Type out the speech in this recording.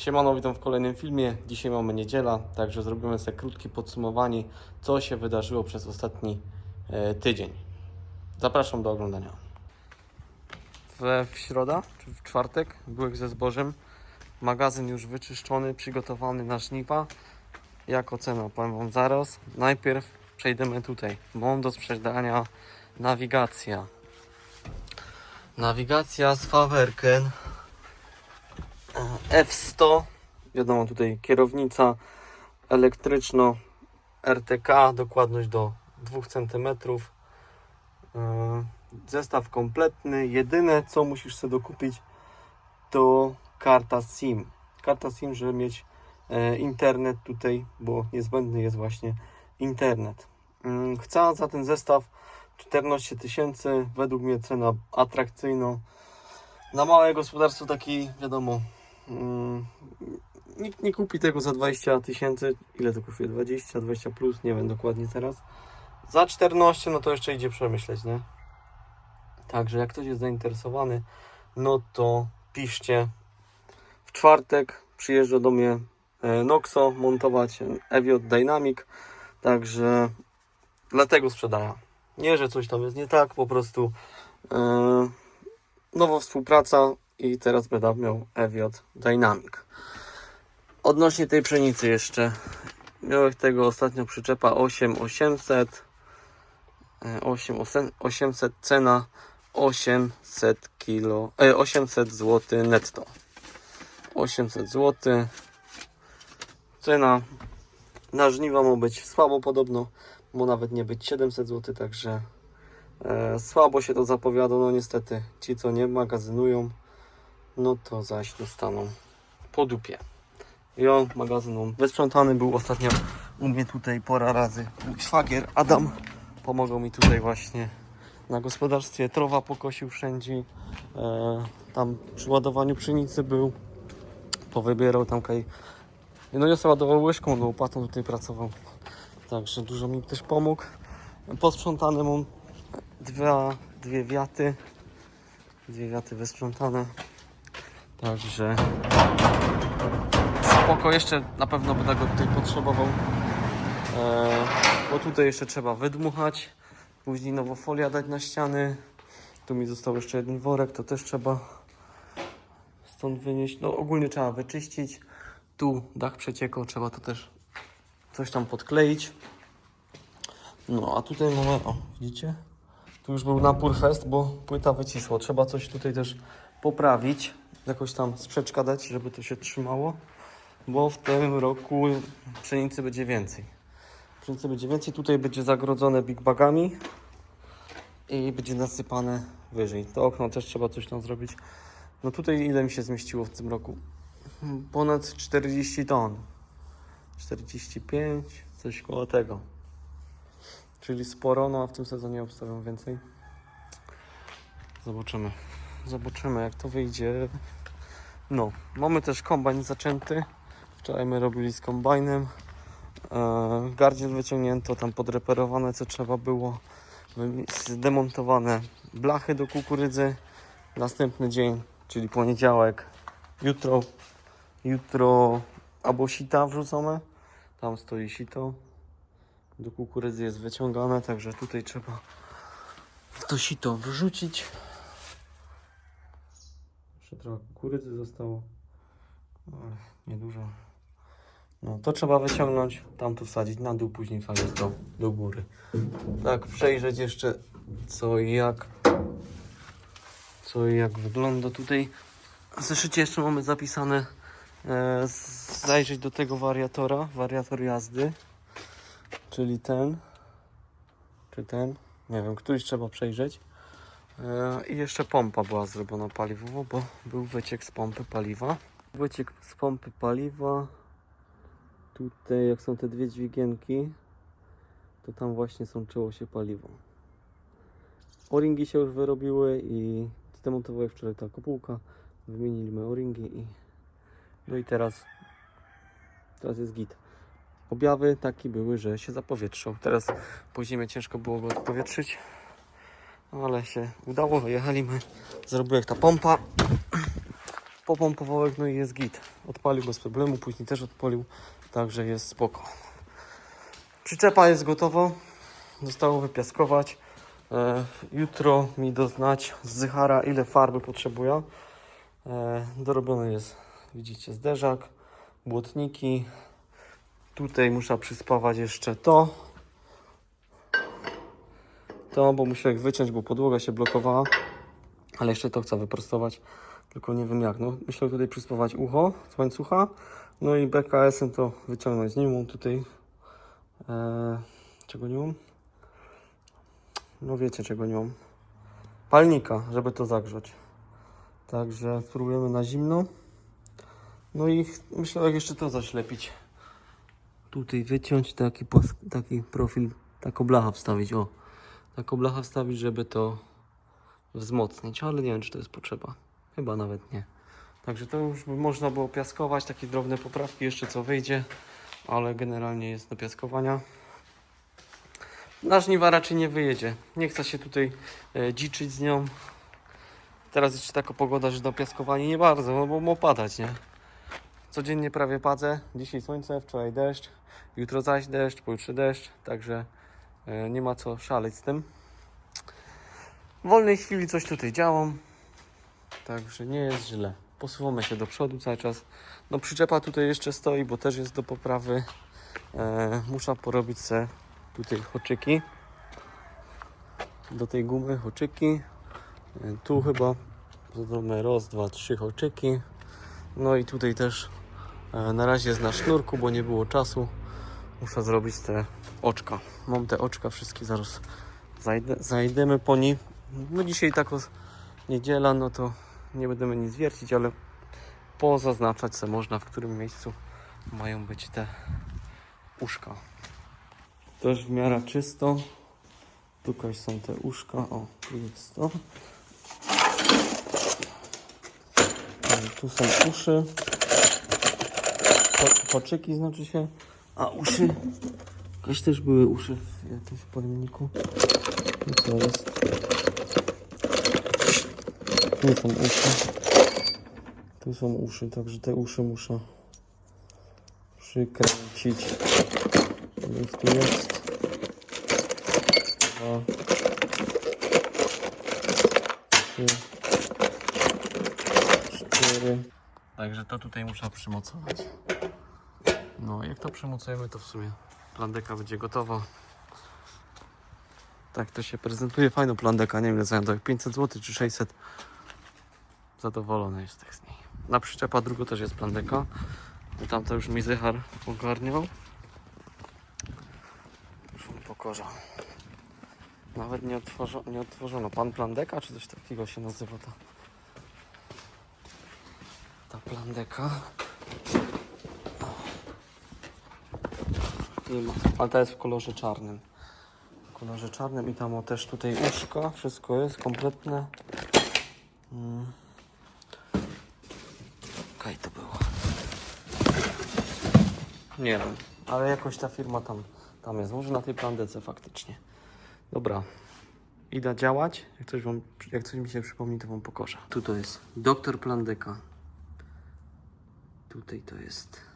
Siemano, witam w kolejnym filmie. Dzisiaj mamy niedziela, także zrobimy sobie krótkie podsumowanie, co się wydarzyło przez ostatni e, tydzień. Zapraszam do oglądania. We w środa, czy w czwartek, byłek ze zbożem. Magazyn już wyczyszczony, przygotowany na żniwa. Jak ocena? Powiem Wam zaraz. Najpierw przejdziemy tutaj. Mam do sprzedania nawigacja. Nawigacja z Fawerken. F100. Wiadomo tutaj kierownica elektryczno RTK, dokładność do 2 cm. Zestaw kompletny. Jedyne co musisz sobie dokupić to karta SIM. Karta SIM, żeby mieć e, internet tutaj, bo niezbędny jest właśnie internet. Mm, Chcę za ten zestaw 14 tysięcy. Według mnie cena atrakcyjna. Na małe gospodarstwo taki, wiadomo, nikt nie kupi tego za 20 tysięcy. Ile to kosztuje? 20, 20 plus, nie wiem dokładnie teraz. Za 14, no to jeszcze idzie przemyśleć, nie? Także jak ktoś jest zainteresowany, no to piszcie. W czwartek przyjeżdża do mnie e, Noxo montować Eviot Dynamic, także dlatego sprzedaję. Nie, że coś tam jest nie tak, po prostu e, nowa współpraca i teraz będę miał Eviot Dynamic. Odnośnie tej pszenicy jeszcze. Miałem tego ostatnio przyczepa 8800. e, 8800 cena 800 kilo, e, 800 zł netto. 800 zł. Cena na żniwa ma być słabo podobno, bo nawet nie być 700 zł, także e, słabo się to zapowiada. No niestety ci co nie magazynują, no to zaś dostaną po dupie. Jo, magazyn on wysprzątany był ostatnio u mnie tutaj pora razy. Mój szwagier Adam pomagał mi tutaj właśnie na gospodarstwie. Trowa pokosił wszędzie. E, tam przy ładowaniu pszenicy był. Powybierał tam kaj. No nie sobie ładował łyżką, no łopatą tutaj pracował. Także dużo mi też pomógł. Posprzątane mam dwie, dwie wiaty. Dwie wiaty wysprzątane. Także spoko, jeszcze na pewno będę go tutaj potrzebował. E, bo tutaj jeszcze trzeba wydmuchać. Później nowo folia dać na ściany. Tu mi został jeszcze jeden worek, to też trzeba stąd wynieść. No ogólnie trzeba wyczyścić. Tu dach przeciekał, trzeba to też coś tam podkleić. No a tutaj mamy, o widzicie? Tu już był napór fest, bo płyta wycisła. Trzeba coś tutaj też poprawić. Jakoś tam sprzeczka dać, żeby to się trzymało. Bo w tym roku pszenicy będzie więcej. Pszenicy będzie więcej. Tutaj będzie zagrodzone big bagami i będzie nasypane wyżej. To okno też trzeba coś tam zrobić. No tutaj ile mi się zmieściło w tym roku? Ponad 40 ton. 45, coś koło tego. Czyli sporo, no a w tym sezonie obstawiam więcej. Zobaczymy. Zobaczymy jak to wyjdzie. No, mamy też kombajn zaczęty. Wczoraj my robili z kombajnem. E, gardziel wyciągnięto, tam podreperowane co trzeba było. Zdemontowane blachy do kukurydzy. Następny dzień, czyli poniedziałek. Jutro, jutro albo sita wrzucone. Tam stoi sito. Do kukurydzy jest wyciągane, także tutaj trzeba to sito wrzucić. Jeszcze trochę kukurydzy zostało. Ale niedużo. No to trzeba wyciągnąć, tam to wsadzić na dół, później wsadzić do, do góry. Tak, przejrzeć jeszcze co i jak. Co i jak wygląda tutaj. Zeszycie jeszcze mamy zapisane e, zajrzeć do tego wariatora, wariator jazdy. Czyli ten. Czy ten? Nie wiem, któryś trzeba przejrzeć. E, I jeszcze pompa była zrobiona paliwowo, bo był wyciek z pompy paliwa. Wyciek z pompy paliwa. Tutaj, jak są te dwie dźwigienki, to tam właśnie sączyło się paliwo. O-ringi się już wyrobiły i zdemontowała je wczoraj ta kopułka. Wymieniliśmy o-ringi i no i teraz teraz jest git. Objawy takie były, że się zapowietrzał. Teraz po zimie ciężko było go odpowietrzyć, ale się udało. Wyjechaliśmy, zrobiła ta pompa. popompował, no i jest git. Odpalił bez problemu, później też odpalił, także jest spoko. Przyczepa jest gotowa, zostało wypiaskować. E, jutro mi doznać z Zychara ile farby potrzebuję. E, dorobiony jest, widzicie, zderzak, błotniki. Tutaj muszę przyspawać jeszcze to. To, bo ich wyciąć, bo podłoga się blokowała. Ale jeszcze to chcę wyprostować, tylko nie wiem jak. No, myślę tutaj przyspawać ucho z łańcucha. No i BKS-em to wyciągnąć. Nie mam tutaj. E, czego nie mam? No wiecie czego nie mam. Palnika, żeby to zagrzać. Także spróbujemy na zimno. No i myślę jak jeszcze to zaślepić. Tutaj wyciąć taki, taki profil, taką blachę wstawić. O, taką blachę wstawić, żeby to wzmocnić, ale nie wiem czy to jest potrzeba. Chyba nawet nie. Także to już można było piaskować, takie drobne poprawki jeszcze co wyjdzie, ale generalnie jest do piaskowania. Na żniwa raczej nie wyjedzie. Nie chce się tutaj e, dziczyć z nią. Teraz jeszcze taka pogoda, że do piaskowania nie bardzo, no bo ma padać, nie? Codziennie prawie padzę. Dzisiaj słońce, wczoraj deszcz, jutro zaś deszcz, pojutrze deszcz, także nie ma co szaleć z tym. W wolnej chwili coś tutaj działam, także nie jest źle. Posuwamy się do przodu cały czas. No przyczepa tutaj jeszcze stoi, bo też jest do poprawy. E, muszę porobić se tutaj hoczyki. Do tej gumy hoczyki. E, Tu chyba zrobimy raz, dwa, trzy hoczyki. No i tutaj też e, na razie jest na sznurku, bo nie było czasu. Muszę zrobić te oczka. Mam te oczka wszystkie, zaraz zajdę, zajdziemy po nie. No dzisiaj tak niedziela, no to nie będziemy nic wiercić, ale pozaznaczać se można, w którym miejscu mają być te uszka. Też w miarę czysto. Tutaj są te uszka. O, tu jest to. Tu są uszy. Po, poczyki znaczy się. A uszy. Jakieś też były uszy w jakimś pojemniku. I co jest? Tu są uszy. Tu są uszy, także te uszy muszę przykręcić. Ich tu jest? Dwa. Trzy. Cztery. Także to tutaj muszę przymocować. No, jak to przymocujemy, to w sumie plandeka będzie gotowa. Tak to się prezentuje. Fajną plandeka, nie wiem ile za nią to jak 500 zł czy 600. Zadowolony jestem z niej. Na przyczepa drugo też jest plandeka. Tam to już mi Zychar ogarniał. Już mu pokorza. Nawet nie, nie otworzono. Pan plandeka, czy coś takiego się nazywa ta, ta plandeka. Ma, ale ta jest w kolorze czarnym. W kolorze czarnym i tam o też tutaj uszka, wszystko jest kompletne. Mm. Okej, to było. Nie wiem, ale jakoś ta firma tam, tam jest. Może na tej plandece faktycznie. Dobra, idę działać. Jak coś, wam, jak coś mi się przypomni, to wam pokoszę. Tu to jest doktor Plandeka. Tutaj to jest